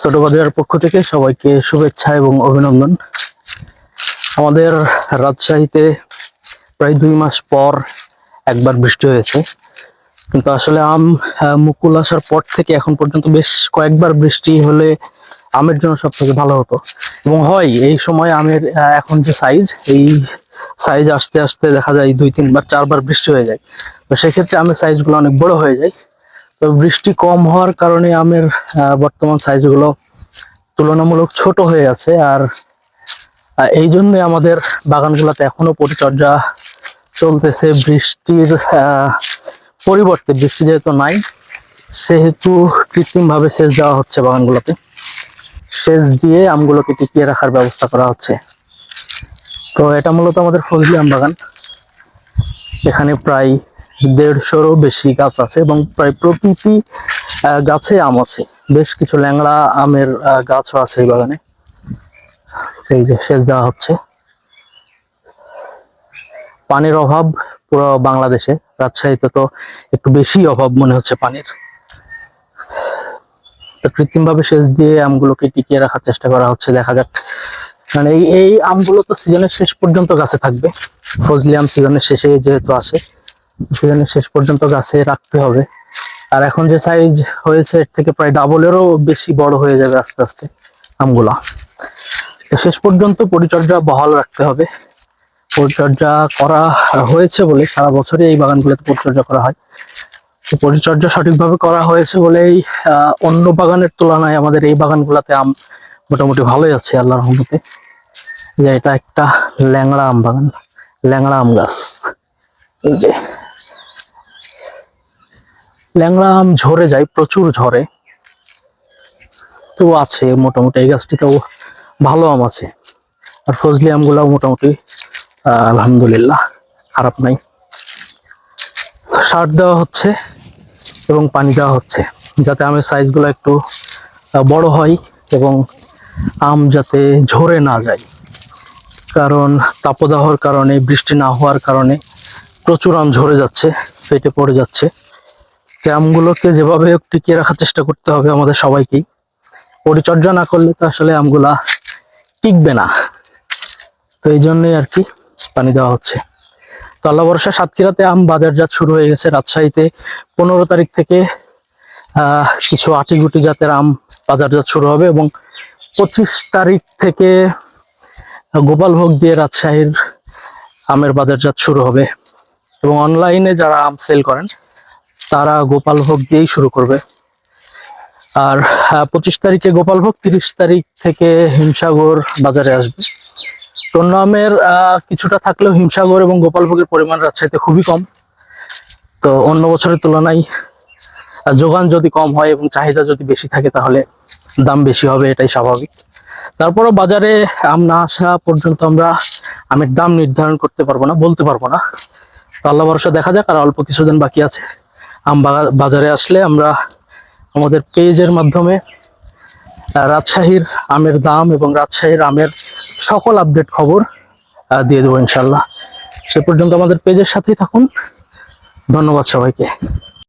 ছোট বাজারের পক্ষ থেকে সবাইকে শুভেচ্ছা এবং অভিনন্দন। আমাদের রাজশাহীতে প্রায় দুই মাস পর একবার বৃষ্টি হয়েছে। কিন্তু আসলে আম মুকুল আসার পর থেকে এখন পর্যন্ত বেশ কয়েকবার বৃষ্টি হলে আমের জন্য সব থেকে ভালো হতো। এবং হয়, এই সময় আমের এখন যে সাইজ এই সাইজ আসতে আসতে দেখা যায় দুই, তিনবার, চারবার বৃষ্টি হয়ে যায়। তো সেক্ষেত্রে আমের সাইজগুলো অনেক বড় হয়ে যায়। তো বৃষ্টি কম হওয়ার কারণে আমের বর্তমান সাইজগুলো তুলনামূলক ছোট হয়ে আছে। আর এই জন্য আমাদের বাগানগুলোতে এখনও পরিচর্যা চলতেছে। বৃষ্টির পরিবর্তে বৃষ্টি যেহেতু নাই, সেহেতু কৃত্রিমভাবে সেচ দেওয়া হচ্ছে বাগানগুলোতে। সেচ দিয়ে আমগুলোকে টিকিয়ে রাখার ব্যবস্থা করা হচ্ছে। তো এটা মূলত আমাদের ফজলি আম বাগান। এখানে প্রায় দেড়শোরও বেশি গাছ আছে এবং প্রায় প্রতিটি গাছে আম আছে। বেশ কিছু ল্যাংড়া আমের গাছও আছে এই বাগানে। এই যে সেচ দেওয়া হচ্ছে। পানির অভাব পুরো বাংলাদেশে। রাজশাহীতে তো একটু বেশি অভাব মনে হচ্ছে পানির। কৃত্রিমভাবে সেচ দিয়ে আমগুলোকে টিকিয়ে রাখার চেষ্টা করা হচ্ছে। দেখা যাক। মানে এই এই আমগুলো তো সিজনের শেষ পর্যন্ত গাছে থাকবে। ফজলি আম সিজনের শেষে যেহেতু আসে। সিজনের শেষ পর্যন্ত গাছে রাখতে হবে। আর এখন যে সাইজ হয়েছে, এর থেকে প্রায় ডাবলেরও বেশি বড় হয়ে যাবে আস্তে আস্তে আমগুলা। তো শেষ পর্যন্ত পরিচর্যা বহাল রাখতে হবে। পরিচর্যা করা হয়েছে বলে সারা বছরই এই বাগানগুলোতে পরিচর্যা করা হয়। তো পরিচর্যা সঠিকভাবে করা হয়েছে বলেই অন্য বাগানের তুলনায় আমাদের এই বাগানগুলোতে আম মোটামুটি ভালোই আছে আল্লাহর রহমতে। যে এটা একটা ল্যাংড়া আম বাগান, ল্যাংড়া আম গাছ। ল্যাংড়া আম ঝরে যায়, প্রচুর ঝরে। তো আছে মোটামুটি, এই গাছটিতেও ভালো আম আছে। আর ফজলি আমগুলাও মোটামুটি আলহামদুলিল্লাহ, খারাপ নাই। সার দেওয়া হচ্ছে এবং পানি দেওয়া হচ্ছে, যাতে আমের সাইজগুলো একটু বড় হয় এবং আম যাতে ঝরে না যায়। কারণ তাপদাহর কারণে, বৃষ্টি না হওয়ার কারণে প্রচুর আম ঝরে যাচ্ছে, ফেটে পড়ে যাচ্ছে। আমগুলোকে যেভাবে টিকিয়ে রাখার চেষ্টা করতে হবে আমাদের সবাইকেই। পরিচর্যা না করলে তো আসলে আমগুলা টিকবে না। তো এই জন্যই আর কি পানি দেওয়া হচ্ছে। তো আল্লাহ ভরসা, সাতক্ষীরাতে আম বাজারজাত শুরু হয়ে গেছে। রাজশাহীতে পনেরো তারিখ থেকে কিছু আটি গুটি জাতের আম বাজারজাত শুরু হবে এবং পঁচিশ তারিখ থেকে গোপালভোগ দিয়ে রাজশাহীর আমের বাজারজাত শুরু হবে। এবং অনলাইনে যারা আম সেল করেন তারা গোপালভোগ দিয়েই শুরু করবে। আর পঁচিশ তারিখে গোপালভোগ তিরিশ তারিখ থেকে হিমসাগর বাজারে আসবে। আহ, কিছুটা থাকলেও হিমসাগর এবং গোপালভোগের পরিমাণ রাজশাহীতে খুবই কম। তো অন্য বছরের তুলনায় যোগান যদি কম হয় এবং চাহিদা যদি বেশি থাকে তাহলে দাম বেশি হবে এটাই স্বাভাবিক। তারপরও বাজারে আম না আসা পর্যন্ত আমরা আমের দাম নির্ধারণ করতে পারব না বলতে পারব না। তো আল্লাহ ভরসা দেখা যাক আর অল্প কিছুদিন বাকি আছে। আম বাজারে আসলে আমরা আমাদের পেজের মাধ্যমে রাজশাহীর আমের দাম এবং রাজশাহীর আমের সকল আপডেট খবর দিয়ে দেবো ইনশাল্লাহ। সে পর্যন্ত আমাদের পেজের সাথেই থাকুন। ধন্যবাদ সবাইকে।